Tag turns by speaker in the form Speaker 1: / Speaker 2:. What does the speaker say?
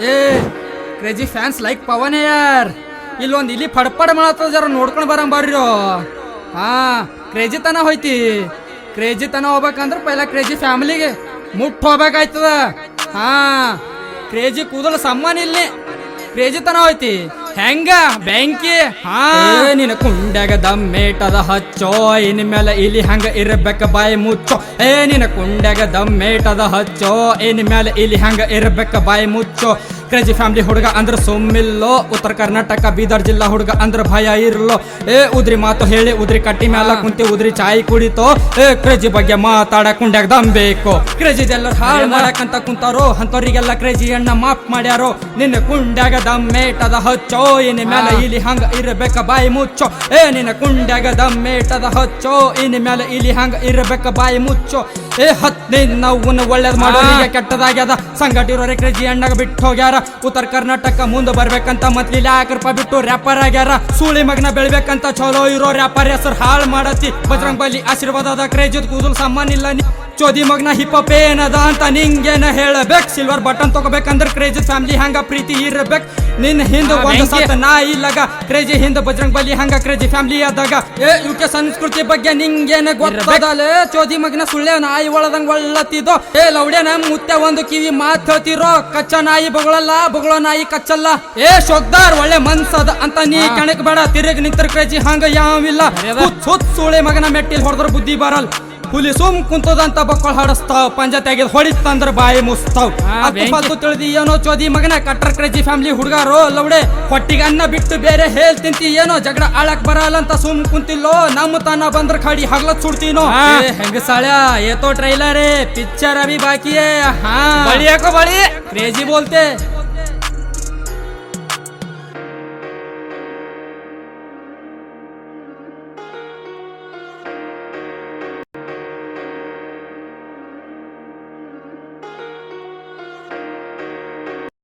Speaker 1: ಏ crazy fans like Pavan ಯಾರ್? ಇಲ್ಲೊಂದು ಇಲ್ಲಿ ಫಡ್ಫಡ್ ಮಾಡತ್ತದ ಜರ ನೋಡ್ಕೊಂಡು ಬರಂಗ್ ಬರ್ರಿ ಹಾ ಕ್ರೇಜಿ ತನ ಹೋಯ್ತಿ. ಕ್ರೇಜಿ ತನ ಹೋಗ್ಬೇಕಂದ್ರೆ ಪೈಲ ಕ್ರೇಜಿ ಫ್ಯಾಮಿಲಿಗೆ ಮುಟ್ಟು ಹೋಗ್ಬೇಕಾಯ್ತದ. ಹಾ ಕ್ರೇಜಿ ಕೂದಲು ಸಮ್ಮಾನ ಇಲ್ಲಿ. ಕ್ರೇಜಿ ತನ ಹೋಯ್ತಿ. ಹೆಂಗ? ಬೆಂಕಿ? ಹಾ. ನಿನ್ನ ಕುಂಡ್ಯಾಗ ದಮ್ಮೇಟದ ಹಚ್ಚೋ ಇನ್ ಮೇಲೆ ಇಲ್ಲಿ ಹಂಗ ಇರಬೇಕ ಬಾಯಿ ಮುಚ್ಚೋ. ಏ, ನಿನ್ನ ಕುಂಡ್ಯಾಗ ದಮ್ಮೇಟದ ಹಚ್ಚೋ ಇನ್ ಮೇಲೆ ಇಲ್ಲಿ ಹಂಗ ಇರಬೇಕ ಬಾಯಿ ಮುಚ್ಚೋ. ಕ್ರೇಜಿ ಫ್ಯಾಮಿಲಿ ಹುಡುಗ ಅಂದ್ರೆ ಸುಮ್ಮಿಲ್ಲೋ ಉತ್ತರ ಕರ್ನಾಟಕ ಬೀದರ್ ಜಿಲ್ಲಾ ಹುಡುಗ ಅಂದ್ರೆ ಭಯ ಇರ್ಲೋ. ಏ ಉದ್ರಿ ಮಾತು ಹೇಳಿ ಉದ್ರಿ ಕಟ್ಟಿ ಮ್ಯಾಲ ಕುಂತಿ ಉದ್ರಿ ಚಾಯ್ ಕುಡಿತೋ. ಏ ಕ್ರೇಜಿ ಬಗ್ಗೆ ಮಾತಾಡ ಕುಂಡ್ಯಾಗ ದಮ್ ಬೇಕು. ಕ್ರೇಜಿ ಎಲ್ಲರೂ ಹಾಳು ಮಾಡಕಂತ ಕುಂತಾರೋ ಅಂತವ್ರಿಗೆಲ್ಲ ಕ್ರೇಜಿ ಅಣ್ಣ ಮಾಪ್ ಮಾಡ್ಯಾರೋ. ನಿನ್ನ ಕುಂಡ್ಯಾಗ ದಮ್ಮೇಟದ ಹಚ್ಚೋ ಇನ್ ಮೇಲೆ ಇಲ್ಲಿ ಹಂಗ ಇರಬೇಕ ಬಾಯಿ ಮುಚ್ಚೋ. ಏ ನಿನ್ನ ಕುಂಡ್ಯಾಗ ದಮ್ಮೇಟದ ಹಚ್ಚೋ ಇನ್ ಮೇಲೆ ಇಲ್ಲಿ ಹಂಗ ಇರಬೇಕ ಬಾಯಿ ಮುಚ್ಚೋ. ಏ ಹತ್ತಿನ ನೋವನ್ನ ಒಳ್ಳೇದ್ ಮಾಡೋರಿಗೆ ಕೆಟ್ಟದಾಗ್ಯದ. ಸಂಘಟಿರೋರೆ ಕ್ರೇಜಿ ಅಣ್ಣಗ ಬಿಟ್ಟು ಹೋಗ್ಯಾರ ಉತ್ತರ ಕರ್ನಾಟಕ ಮುಂದೆ ಬರ್ಬೇಕಂತ ಮೊದ್ಲಿ ಲ್ಯಾಕ್ ರೂಪಾಯಿ ಬಿಟ್ಟು ರ್ಯಾಪರ್ ಆಗ್ಯಾರ. ಸೂಳಿ ಮಗನ ಬೆಳಿಬೇಕಂತ ಚಲೋ ಇರೋ ರ್ಯಾಪರ್ ಹೆಸರು ಹಾಳು ಮಾಡತಿ ಬಜರಂಗ್ ಬಲಿ ಆಶೀರ್ವಾದದ ಕ್ರೇಜ್ ಕೂದಲು ಸಮ್ಮಾನ ಇಲ್ಲ ನೀ. ಚೋದಿ ಮಗನ ಹಿಪ್ ಏನದ ಅಂತ ನಿಂಗೇನ ಹೇಳಬೇಕ್. ಸಿಲ್ವರ್ ಬಟನ್ ತಗೋಬೇಕಂದ್ರ ಕ್ರೇಜಿ ಫ್ಯಾಮಿಲಿ ಹಂಗ ಪ್ರೀತಿ ಇರ್ಬೇಕ್. ನಿನ್ನ ಹಿಂದ ಒಂದು ಸತ ನಾ ಇಲ್ಲಗ. ಕ್ರೇಜಿ ಹಿಂದ ಬಜರಂಗ್ ಬಲಿ ಹಂಗ ಕ್ರೇಜಿ ಫ್ಯಾಮಿಲಿ ಆದಾಗ ಏ ಇವಕ್ಕೆ ಸಂಸ್ಕೃತಿ ಬಗ್ಗೆ ನಿಂಗೇನ ಗೊತ್ತದಲೆ? ಚೋದಿ ಮಗನ ಸುಳ್ಳೆ ನಾಯಿ ಒಳದಂಗ್ ಒಳ್ಳತ್ತಿದೋ? ಏ ಲೌಡ್ಯನ ಮುತ್ತೆ ಒಂದು ಕಿವಿ ಮಾತ್ ಹೇಳ್ತಿರೋ? ಕಚ್ಚ ನಾಯಿ ಬಗಳಲ್ಲ ಬಗಳೋ ನಾಯಿ ಕಚ್ಚಲ್ಲ. ಏ ಶೋಕ್ದಾರ್ ಒಳ್ಳೆ ಮನ್ಸದ ಅಂತ ನೀ ಕಣಕ್ ಬೇಡ ತಿರುಗ್ ನಿಂತರ ಕ್ರೇಜಿ ಹಂಗ ಯಾವಿಲ್ಲ. ಸುತ್ ಸುಳೆ ಮಗನ ಮೆಟ್ಟಿಲ್ ಹೊಡೆದ್ರ ಬುದ್ಧಿ ಬರಲ್. ಹುಲಿ ಸುಮ್ ಕುಂತದಂತ ಬಕ್ಕಳ ಹಾಡಸ್ತಾವ್. ಪಂಜ ತೆಗೆದ್ ಹೊಡಿತಂದ್ರ ಬಾಯಿ ಮುಸ್ತಾವ್. ಅದು ತಿಳಿದಿ ಏನೋ ಚೋದಿ ಮಗನ ಕಟ್ಟರ್ ಕ್ರೇಜಿ ಫ್ಯಾಮಿಲಿ ಹುಡುಗಾರೋ ಲೌಡೆ. ಹೊಟ್ಟಿಗೆ ಅನ್ನ ಬಿಟ್ಟು ಬೇರೆ ಹೇಳ್ ತಿಂತಿ ಏನೋ ಜಗಳ ಆಳಕ್ ಬರಲ್ಲ ಅಂತ ಸುಮ್ ಕುಂತಿಲ್ಲೋ. ನಮ್ಮ ತನ ಬಂದ್ರ ಖಾಡಿ ಹಗ್ಲತ್ ಸುಡ್ತೀನೋ. ಹೆಂಗ ಸಾಳ ಏತೋ ಟ್ರೈಲರ್ ಪಿಕ್ಚರ್ ಅಭಿ ಬಾಕಿಯೇ. ಹಾ. ಬಳಿ ಯಾಕೋ ಬಳಿ? ಕ್ರೇಜಿ ಬೋಲ್ತೆ.